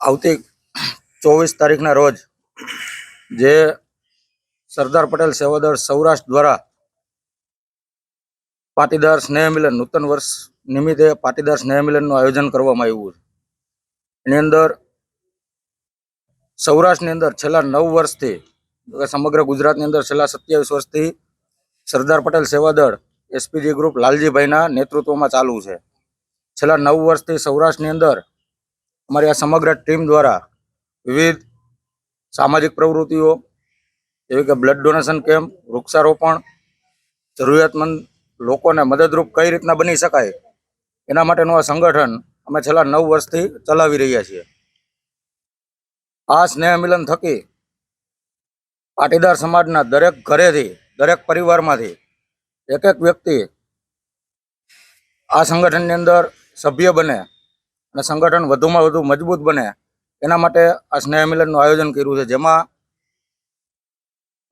આવતી ચોવીસ તારીખના રોજ જે સરદાર પટેલ સેવાદળ સૌરાષ્ટ્ર દ્વારા પાટીદાર સ્નેહ મિલન, નૂતન વર્ષ નિમિત્તે પાટીદાર સ્નેહમિલનનું આયોજન કરવામાં આવ્યું છે. એની અંદર સૌરાષ્ટ્રની અંદર છેલ્લા નવ વર્ષથી સમગ્ર ગુજરાતની અંદર છેલ્લા સત્યાવીસ વર્ષથી સરદાર પટેલ સેવાદળ એસપીજી ગ્રુપ લાલજીભાઈના નેતૃત્વમાં ચાલુ છે. છેલ્લા નવ વર્ષથી સૌરાષ્ટ્રની અંદર અમારી આ સમગ્ર ટીમ દ્વારા વિવિધ સામાજિક પ્રવૃત્તિઓ જેવી કે બ્લડ ડોનેશન કેમ્પ વૃક્ષારોપણ, જરૂરિયાતમંદ લોકોને મદદરૂપ કઈ રીતના બની શકાય, એના માટેનું આ સંગઠન અમે છેલ્લા નવ વર્ષથી ચલાવી રહ્યા છીએ. આ સ્નેહ મિલન થકી પાટીદાર સમાજના દરેક ઘરેથી, દરેક પરિવારમાંથી એક એક વ્યક્તિ આ સંગઠનની અંદર સભ્ય બને. અને સંગઠન વધુમાં વધુ મજબૂત બને. એના માટે આ સ્નેહ મિલનનું આયોજન કર્યું છે. જેમાં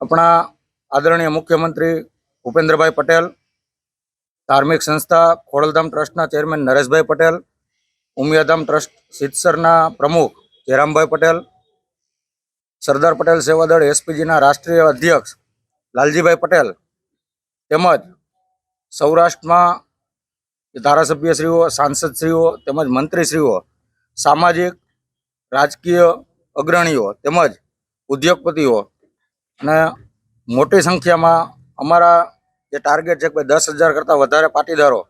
આપણા આદરણીય મુખ્યમંત્રી ભૂપેન્દ્રભાઈ પટેલ, ધાર્મિક સંસ્થા ખોડલધામ ટ્રસ્ટના ચેરમેન નરેશભાઈ પટેલ, ઉમિયાધામ ટ્રસ્ટ સિદ્ધસરના પ્રમુખ જયરામભાઈ પટેલ, સરદાર પટેલ સેવાદળ એસપીજીના રાષ્ટ્રીય અધ્યક્ષ લાલજીભાઈ પટેલ તેમજ સૌરાષ્ટ્રમાં ધારાસભ્યશ્રીઓ, સાંસદશ્રીઓ તેમજ મંત્રીશ્રીઓ, સામાજિક, રાજકીય અગ્રણીઓ તેમજ ઉદ્યોગપતિઓ અને મોટી સંખ્યામાં અમારા જે ટાર્ગેટ છે કે દસ હજાર કરતાં વધારે પાટીદારો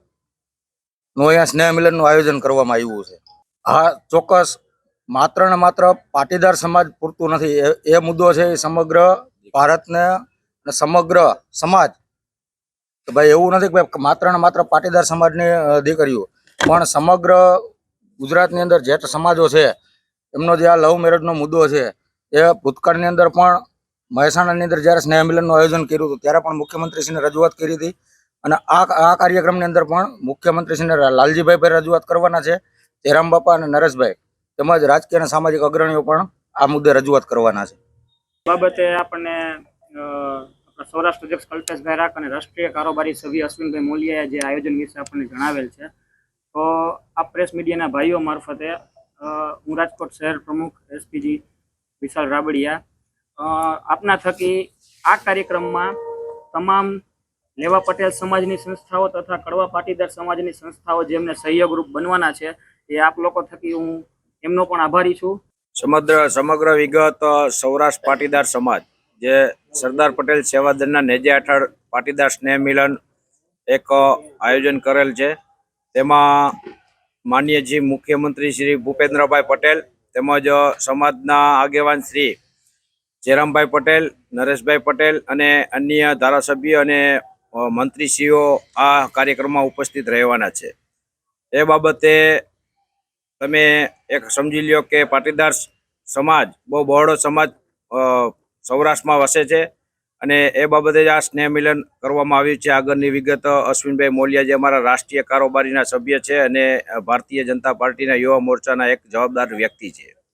નું અહીંયા સ્નેહ મિલનનું આયોજન કરવામાં આવ્યું છે. હા ચોક્કસ માત્ર ને માત્ર પાટીદાર સમાજ પૂરતું નથી. એ મુદ્દો છે એ સમગ્ર ભારતને અને સમગ્ર સમાજ તો ભાઈ એવું નથી કે ભાઈ માત્ર ને માત્ર પાટીદાર સમાજની દીકરીઓ. પણ સમગ્ર ગુજરાતની અંદર જે સમાજો છે, એમનો જે આ લવ મેરેજનો મુદ્દો છે, એ ભૂતકાળની અંદર પણ મહેસાણાની અંદર જ્યારે સ્નેહ મિલનનું આયોજન કર્યું હતું, ત્યારે પણ મુખ્યમંત્રીશ્રીને રજૂઆત કરી હતી. અને આ આ કાર્યક્રમની અંદર પણ મુખ્યમંત્રીશ્રીને લાલજીભાઈ પર રજૂઆત કરવાના છે, જયરામ બાપા અને નરેશભાઈ. તેમજ રાજકીય અને સામાજિક અગ્રણીઓ પણ આ મુદ્દે રજૂઆત કરવાના છે. બાબતે આપણને સૌરાષ્ટ્ર અધ્યક્ષ કલ્પેશ રાખ અને રાષ્ટ્રીય કારોબારી સભ્ય અશ્વિનભાઈ મોલિયાએ જે આયોજન વિશે આપણને જણાવેલ છે. તો આ પ્રેસ મીડિયાના ભાઈઓ મારફતે હું રાજકોટ શહેર પ્રમુખ એસપીજી વિશાલ રાબડિયા આપના થકી આ કાર્યક્રમમાં તમામ લેવા પટેલ સમાજની સંસ્થાઓ તથા કડવા પાટીદાર સમાજની સંસ્થાઓ જેમને સહયોગરૂપ બનવાના છે, એ આપ લોકો થકી હું એમનો પણ આભારી છું. સમગ્ર સમગ્ર વિગત સૌરાષ્ટ્ર પાટીદાર સમાજ. જે સરદાર પટેલ સેવાદળના નેજે હેઠળ પાટીદાર સ્નેહ મિલન એક આયોજન કરેલ છે. તેમાં માનનીય જી મુખ્યમંત્રી શ્રી ભૂપેન્દ્રભાઈ પટેલ તેમજ સમાજના આગેવાન શ્રી જયરામભાઈ પટેલ, નરેશભાઈ પટેલ અને અન્ય ધારાસભ્ય અને મંત્રીશ્રીઓ આ કાર્યક્રમમાં ઉપસ્થિત રહેવાના છે. એ બાબતે તમે એક સમજી લ્યો કે પાટીદાર સમાજ બહુ બહોળો સમાજ સૌરાષ્ટ્રમાં વસે છે અને એ બાબતે જ આ સ્નેહ મિલન કરવામાં આવ્યું છે. આગળની વિગત અશ્વિનભાઈ મોલિયા જે અમારા રાષ્ટ્રીય કારોબારીના સભ્ય છે અને ભારતીય જનતા પાર્ટીના યુવા મોરચાના એક જવાબદાર વ્યક્તિ છે.